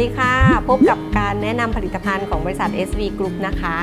ดีค่ะ พบกับการแนะนำผลิตภัณฑ์ของบริษัท SV Group นะคะ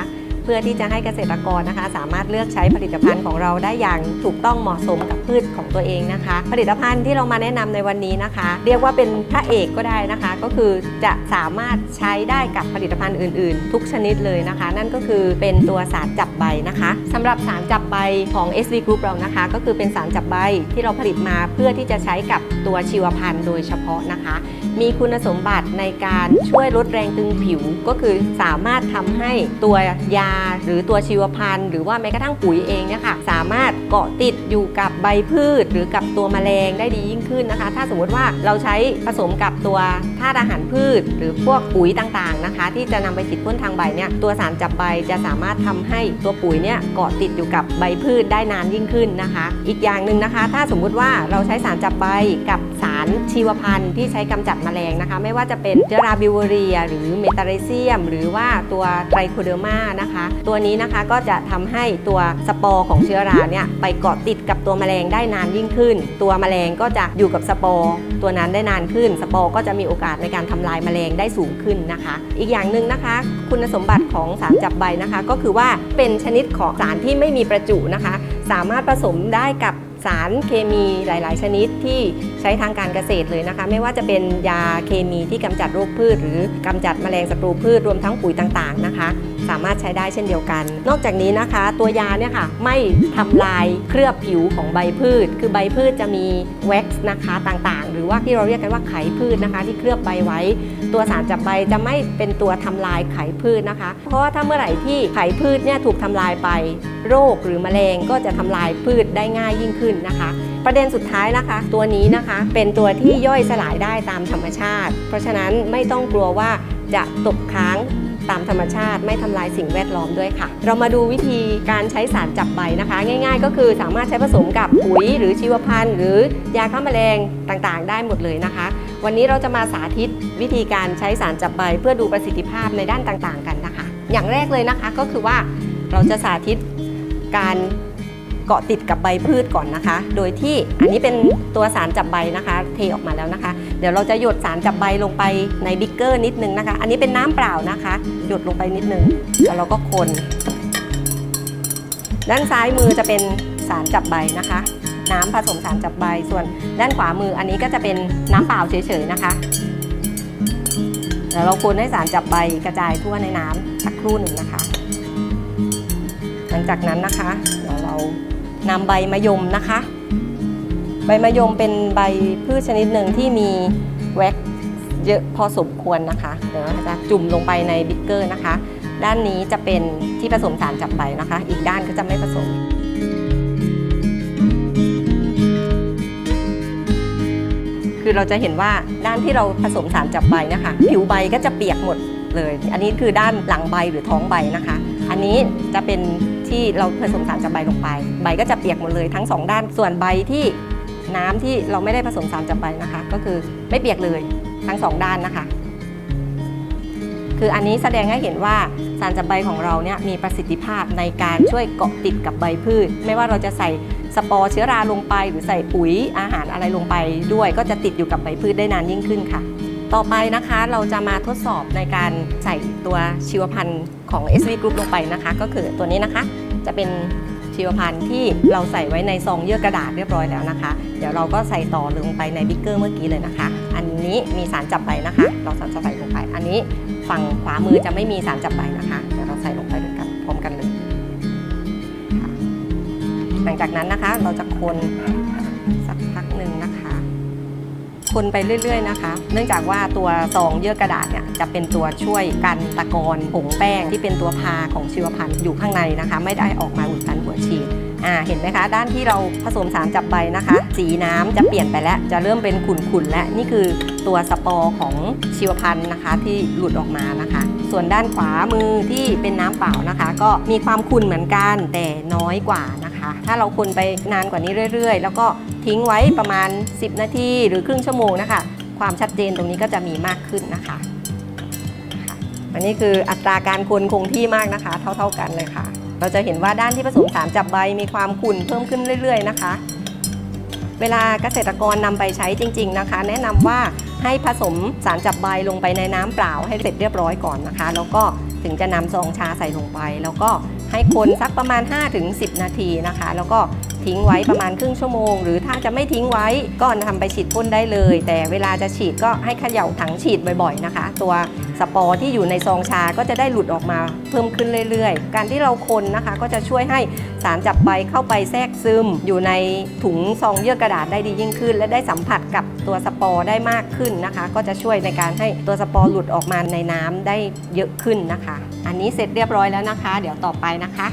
เพื่อที่จะให้เกษตรกรนะคะ สามารถเลือกใช้ผลิตภัณฑ์ของเราได้อย่างถูกต้องเหมาะสมกับพืชของตัวเองนะคะ ผลิตภัณฑ์ที่เรามาแนะนำในวันนี้นะคะ เรียกว่าเป็นพระเอกก็ได้นะคะ ก็คือจะสามารถใช้ได้กับผลิตภัณฑ์อื่น ๆ ทุกชนิดเลยนะคะ นั่นก็คือเป็นตัวสารจับใบนะคะสำหรับสารจับใบของ SV Group เรานะคะ ก็คือเป็นสารจับใบที่เราผลิตมาเพื่อที่จะใช้กับตัวชีวพันธุ์โดยเฉพาะนะคะ มีคุณสมบัติในการช่วยลดแรงตึงผิว ก็คือสามารถทำให้ตัวยาหรือตัวชีวพันธุ์ หรือว่าแม้กระทั่งปุ๋ยเองเนี่ยค่ะสามารถเกาะติดอยู่กับใบพืช หรือกับตัวแมลงได้ดียิ่งขึ้นนะคะ ถ้าสมมติว่าเราใช้ผสมกับตัวธาตุอาหารพืช หรือพวกปุ๋ยต่างๆนะคะ ที่จะนำไปฉีดพ่นทางใบเนี่ยตัวสารจับใบจะสามารถทำให้ตัวปุ๋ยเนี่ยเกาะติดอยู่กับใบพืชได้นานยิ่งขึ้นนะคะ อีกอย่างหนึ่งนะคะ ถ้าสมมุติว่าเราใช้สารจับใบกับสารชีวพันธุ์ที่ใช้กำจัดแมลงนะคะ ไม่ว่าจะเป็นเชื้อราบิวเรีย หรือเมตาเรเซียม หรือว่าตัวไตรโคเดอร์มานะคะตัวนี้นะคะก็จะทำให้ตัวสปอร์ของเชื้อราเนี่ยไปเกาะติดกับตัวแมลงได้นานยิ่งขึ้น ตัวแมลงก็จะอยู่กับสปอร์ตัวนั้นได้นานขึ้น สปอร์ก็จะมีโอกาสในการทำลายแมลงได้สูงขึ้นนะคะ อีกอย่างหนึ่งนะคะ คุณสมบัติของสารจับใบนะคะ ก็คือว่าเป็นชนิดของสารที่ไม่มีประจุนะคะ สามารถผสมได้กับ สารเคมีหลาย ๆ ชนิดที่ใช้ทางการเกษตรเลยนะคะ ไม่ว่าจะเป็นยาเคมีที่กำจัดโรคพืช หรือกำจัดแมลงศัตรูพืชรวมทั้งปุ๋ยต่าง ๆ นะคะ สามารถใช้ได้เช่นเดียวกัน นอกจากนี้นะคะ ตัวยาเนี่ยค่ะไม่ทำลายเคลือบผิวของใบพืช คือใบพืชจะมีแว็กซ์นะคะต่าง ๆ หรือว่าที่เราเรียกกันว่าไขพืชนะคะ ที่เคลือบใบไว้ ตัวสารจับใบจะไม่เป็นตัวทำลายไขพืชนะคะ เพราะว่าถ้าเมื่อไหร่ที่ไขพืชเนี่ยถูกทำลายไป โรคหรือแมลงก็จะทำลายพืชได้ง่ายยิ่งขึ้นนะคะ ประเด็นสุดท้ายนะคะ ตัวนี้นะคะเป็นตัวที่ย่อยสลายได้ตามธรรมชาติ เพราะฉะนั้นไม่ต้องกลัวว่าจะตกค้างตามธรรมชาติไม่ทำลายสิ่งแวดล้อมด้วยค่ะ เรามาดูวิธีการใช้สารจับใบนะคะ ง่ายๆ ก็คือสามารถใช้ผสมกับปุ๋ยหรือชีวพันธุ์ หรือยาฆ่าแมลงต่างๆ ได้หมดเลยนะคะ วันนี้เราจะมาสาธิตวิธีการใช้สารจับใบ เพื่อดูประสิทธิภาพในด้านต่างๆ กันนะคะ อย่างแรกเลยนะคะก็คือว่าเราจะสาธิตการเกาะติดกับใบพืชก่อนนะคะ โดยที่อันนี้เป็นตัวสารจับใบนะคะ เทออกมาแล้วนะคะ เดี๋ยวเราจะหยดสารจับใบลงไปในบิ๊กเกอร์นิดนึงนะคะ อันนี้เป็นน้ำเปล่านะคะ หยดลงไปนิดนึง แล้วเราก็คน ด้านซ้ายมือจะเป็นสารจับใบนะคะ น้ำผสมสารจับใบ ส่วนด้านขวามืออันนี้ก็จะเป็นน้ำเปล่าเฉยๆนะคะเดี๋ยวเราคนให้สารจับใบกระจายทั่วในน้ำสักครู่หนึ่งนะคะ หลังจากนั้นนะคะเดี๋ยวเรานำใบมะยมนะคะ ใบมะยมเป็นใบพืชชนิดหนึ่งที่มีแว็กเยอะพอสมควรนะคะ เดี๋ยวเราจะจุ่มลงไปในบิ๊กเกอร์นะคะ ด้านนี้จะเป็นที่ผสมสารจับใบนะคะ อีกด้านก็จะไม่ผสม คือเราจะเห็นว่าด้านที่เราผสมสารจับใบนะคะ ผิวใบก็จะเปียกหมดเลย อันนี้คือด้านหลังใบหรือท้องใบนะคะ อันนี้จะเป็นที่เราผสมสารจับใบลงไป ใบก็จะเปียกหมดเลยทั้งสองด้าน ส่วนใบที่น้ำที่เราไม่ได้ผสมสารจับใบนะคะ ก็คือไม่เปียกเลยทั้งสองด้านนะคะ คืออันนี้แสดงให้เห็นว่าสารจับใบของเราเนี่ยมีประสิทธิภาพในการช่วยเกาะติดกับใบพืช ไม่ว่าเราจะใส่ สปอร์เชื้อราลงไป หรือใส่ปุ๋ยอาหารอะไรลงไปด้วย ก็จะติดอยู่กับใบพืชได้นานยิ่งขึ้นค่ะ ต่อไปนะคะเราจะมาทดสอบในการใส่ตัวชีวพันธุ์ของ SV Group ลงไปนะคะ ก็คือตัวนี้นะคะจะเป็นชีวพันธุ์ที่เราใส่ไว้ในซองเยื่อกระดาษเรียบร้อยแล้วนะคะ เดี๋ยวเราก็ใส่ต่อลงไปในบิ๊กเกอร์เมื่อกี้เลยนะคะ อันนี้มีสารจับใบนะคะ เราจะใส่ลงไป อันนี้ฝั่งขวามือจะไม่มีสารจับใบนะคะ เดี๋ยวเราใส่ลงไป งจากนั้นนะคะ เราจะคนสักพักหนึ่งนะคะ คนไปเรื่อย ๆ นะคะ เนื่องจากว่าตัวซองเยื่อกระดาษเนี่ยจะเป็นตัวช่วยกันตะกอนผงแป้งที่เป็นตัวพาของชีวพันธุ์อยู่ข้างในนะคะ ไม่ได้ออกมาอุดตันหัวฉีดอ่าเห็นไหมคะ ด้านที่เราผสมสารจับใบนะคะ สีน้ำจะเปลี่ยนไปแล้วจะเริ่มเป็นขุ่นๆและนี่คือตัวสปอร์ของชีวพันธุ์นะคะ ที่หลุดออกมานะคะ ส่วนด้านขวามือที่เป็นน้ำเปล่านะคะ ก็มีความขุ่นเหมือนกันแต่น้อยกว่านะคะ ถ้าเราคนไปนานกว่านี้เรื่อย ๆ แล้วก็ทิ้งไว้ประมาณ 10 นาทีหรือครึ่งชั่วโมงนะคะ ความชัดเจนตรงนี้ก็จะมีมากขึ้นนะคะค่ะอันนี้คืออัตราการคนคงที่มากนะคะ เท่า ๆกันเลยค่ะ เราจะเห็นว่าด้านที่ผสมสารจับใบมีความขุ่นเพิ่มขึ้นเรื่อย ๆ นะคะ เวลาเกษตรกรนำไปใช้จริง ๆนะคะ แนะนำว่าให้ผสมสารจับใบลงไปในน้ำเปล่า ให้เสร็จเรียบร้อยก่อนนะคะ แล้วก็ถึงจะนำซองชาใส่ลงไป แล้วก็ให้คนสักประมาณ 5-10 นาทีนะคะ แล้วก็ ทิ้งไว้ประมาณครึ่งชั่วโมง หรือถ้าจะไม่ทิ้งไว้ก็ทำไปฉีดพ่นได้เลย แต่เวลาจะฉีดก็ให้เขย่าถังฉีดบ่อยๆนะคะ ตัวสปอร์ที่อยู่ในซองชาก็จะได้หลุดออกมาเพิ่มขึ้นเรื่อยๆ การที่เราคนนะคะก็จะช่วยให้สารจับใบเข้าไปแทรกซึม อยู่ในถุงซองเยื่อกระดาษได้ดียิ่งขึ้น และได้สัมผัสกับตัวสปอร์ได้มากขึ้นนะคะ ก็จะช่วยในการให้ตัวสปอร์หลุดออกมาในน้ำได้เยอะขึ้นนะคะ อันนี้เสร็จเรียบร้อยแล้วนะคะ เดี๋ยวต่อไปนะคะ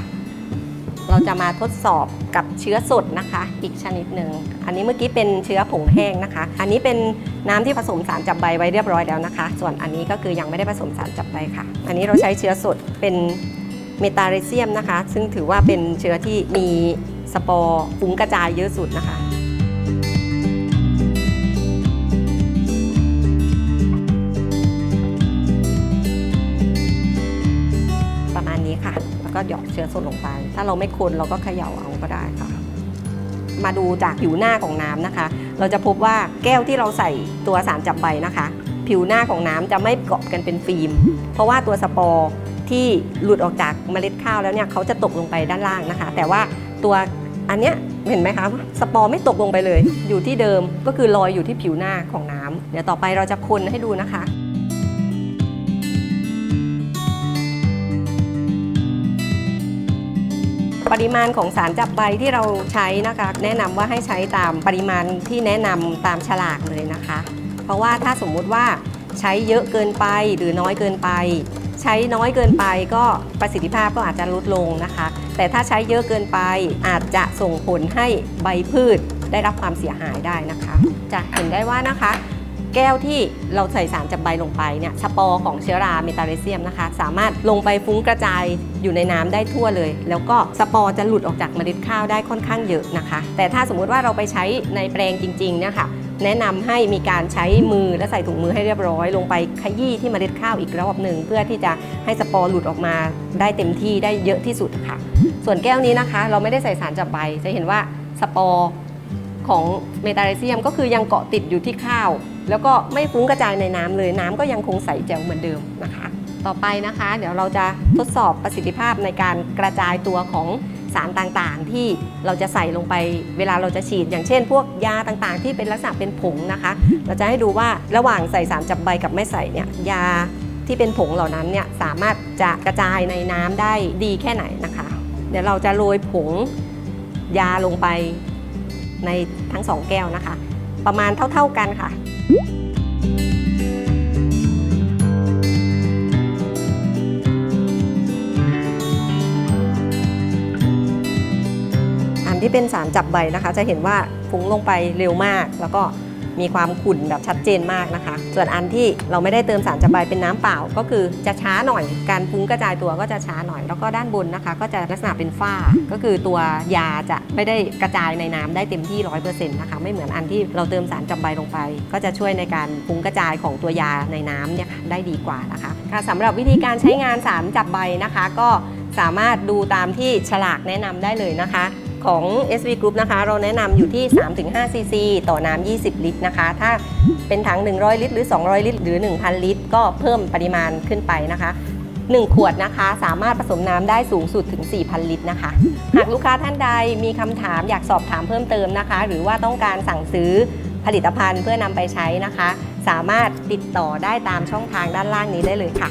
เราจะมาทดสอบกับเชื้อสดนะคะ อีกชนิดหนึ่ง อันนี้เมื่อกี้เป็นเชื้อผงแห้งนะคะ อันนี้เป็นน้ำที่ผสมสารจับใบไว้เรียบร้อยแล้วนะคะ ส่วนอันนี้ก็คือยังไม่ได้ผสมสารจับใบค่ะ อันนี้เราใช้เชื้อสดเป็นเมตาเรเซียมนะคะ ซึ่งถือว่าเป็นเชื้อที่มีสปอร์ฟุ้งกระจายเยอะสุดนะคะ นี้ค่ะ แล้วก็หยอดเชื้อสดลงไป ถ้าเราไม่คนเราก็เขย่าเอาก็ได้ค่ะ มาดูจากผิวหน้าของน้ำนะคะ เราจะพบว่าแก้วที่เราใส่ตัวสารจับใบนะคะ ผิวหน้าของน้ำจะไม่เกาะกันเป็นฟิล์ม เพราะว่าตัวสปอร์ที่หลุดออกจากเมล็ดข้าวแล้วเนี่ยเขาจะตกลงไปด้านล่างนะคะ แต่ว่าตัวอันเนี้ยเห็นไหมคะสปอร์ไม่ตกลงไปเลย อยู่ที่เดิมก็คือลอยอยู่ที่ผิวหน้าของน้ำเดี๋ยวต่อไปเราจะคนให้ดูนะคะ ปริมาณของสารจับใบที่เราใช้นะคะ แนะนำว่าให้ใช้ตามปริมาณที่แนะนำตามฉลากเลยนะคะ เพราะว่าถ้าสมมุติว่าใช้เยอะเกินไปหรือน้อยเกินไป ใช้น้อยเกินไปก็ประสิทธิภาพก็อาจจะลดลงนะคะ แต่ถ้าใช้เยอะเกินไปอาจจะส่งผลให้ใบพืชได้รับความเสียหายได้นะคะจะเห็นได้ว่านะคะ แก้วที่เราใส่สารจับใบลงไปเนี่ยสปอร์ของเชื้อราเมตาเรเซียมนะคะ สามารถลงไปฟุ้งกระจายอยู่ในน้ำได้ทั่วเลย แล้วก็สปอร์จะหลุดออกจากเมล็ดข้าวได้ค่อนข้างเยอะนะคะ แต่ถ้าสมมุติว่าเราไปใช้ในแปลงจริงๆเนี่ยค่ะแนะนำให้มีการใช้มือและใส่ถุงมือให้เรียบร้อย ลงไปขยี้ที่เมล็ดข้าวอีกรอบหนึ่งเพื่อที่จะให้สปอร์หลุดออกมาได้เต็มที่ได้เยอะที่สุดค่ะ ส่วนแก้วนี้นะคะ เราไม่ได้ใส่สารจับใบจะเห็นว่าสปอร์ ของเมตาเรเซียมก็คือยังเกาะติดอยู่ที่ข้าว แล้วก็ไม่ฟุ้งกระจายในน้ำเลย น้ำก็ยังคงใสแจ๋วเหมือนเดิมนะคะ ต่อไปนะคะ เดี๋ยวเราจะทดสอบประสิทธิภาพในการกระจายตัวของสารต่างๆ ที่เราจะใส่ลงไปเวลาเราจะฉีด อย่างเช่น พวกยาต่างๆ ที่เป็นลักษณะเป็นผงนะคะ เราจะให้ดูว่าระหว่างใส่สารจับใบกับไม่ใส่เนี่ยยาที่เป็นผงเหล่านั้นเนี่ยสามารถจะกระจายในน้ำได้ดีแค่ไหนนะคะ เดี๋ยวเราจะโรยผงยาลงไป ในทั้งสองแก้วนะคะ ประมาณเท่า ๆกันค่ะอันที่เป็นสารจับใบนะคะ จะเห็นว่าฟุ้งลงไปเร็วมาก แล้วก็ มีความขุ่นแบบชัดเจนมากนะคะ ส่วนอันที่เราไม่ได้เติมสารจับใบเป็นน้ำเปล่า ก็คือจะช้าหน่อย การฟุ้งกระจายตัวก็จะช้าหน่อย แล้วก็ด้านบนนะคะ ก็จะลักษณะเป็นฝ้า ก็คือตัวยาจะไม่ได้กระจายในน้ำได้เต็มที่ 100%นะคะไม่เหมือนอันที่เราเติมสารจับใบลงไป ก็จะช่วยในการฟุ้งกระจายของตัวยาในน้ำเนี่ยได้ดีกว่านะคะค่ะสำหรับวิธีการใช้งานสารจับใบนะคะ ก็สามารถดูตามที่ฉลากแนะนำได้เลยนะคะ ของ SV Group นะคะ เราแนะนำอยู่ที่ 3-5 ซีซีต่อน้ำ 20 ลิตรนะคะ ถ้าเป็นถัง 100 ลิตร หรือ 200 ลิตร หรือ 1,000 ลิตร ก็เพิ่มปริมาณขึ้นไปนะคะ 1 ขวดนะคะ สามารถผสมน้ำได้สูงสุดถึง 4,000 ลิตรนะคะ หากลูกค้าท่านใดมีคำถามอยากสอบถามเพิ่มเติมนะคะ หรือว่าต้องการสั่งซื้อผลิตภัณฑ์เพื่อนำไปใช้นะคะ สามารถติดต่อได้ตามช่องทางด้านล่างนี้ได้เลยค่ะ